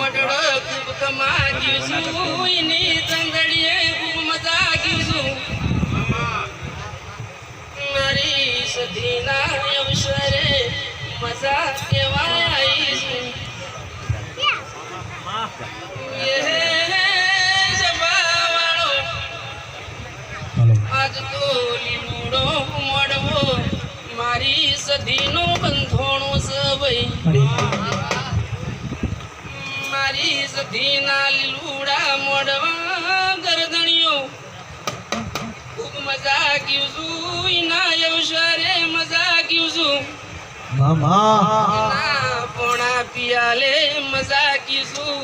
મડળ ખૂબ કમાગ્યું છું એની ચંદડીએ ખૂબ મજાગ્યું છું મારી સધીના અવસરે મજા છું સભાવાળો આજ તો લીલુડો મળવો મારી સધીનો બંધોણો સવઈ સધીના લીલુડા મોડવા ગરદણીઓ ખૂબ મજા ક્યું છું અવસરે મજા ક્યું છું. મામા. પોણા પિયાલે મજા કીશું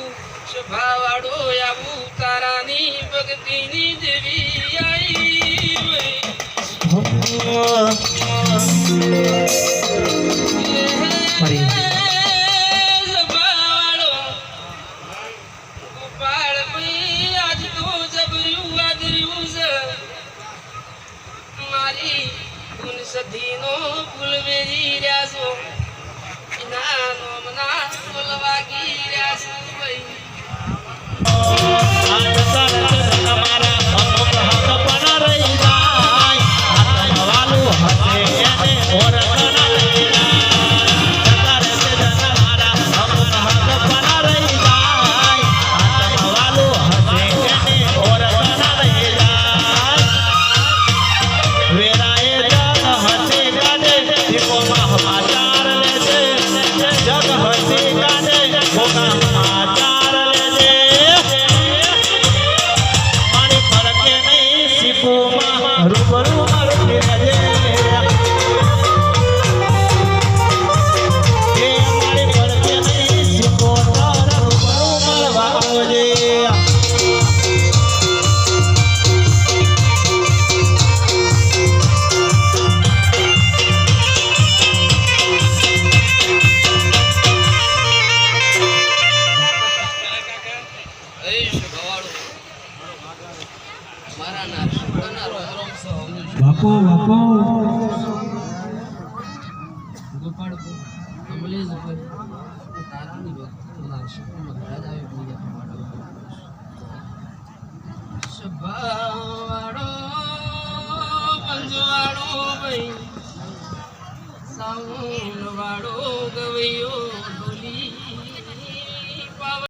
શોભાવાળો આવું તારાની ભક્તિની દેવી આઈ. સધીનો ફૂલ વેરી રહ્યા છો. એના નોમના ફૂલ વાગી રહ્યા છો ભાઈ. સીપોમાં રૂબરૂ બાપો બાપો ગોપાળ અમલેશ તારાની ભક્તિના શબ્દમાં મહારાજ આવે પૂજા પ્રમાણે શભાવાળો પંજવાળો ભાઈ સાઉન્ડ વાળો ગવૈયો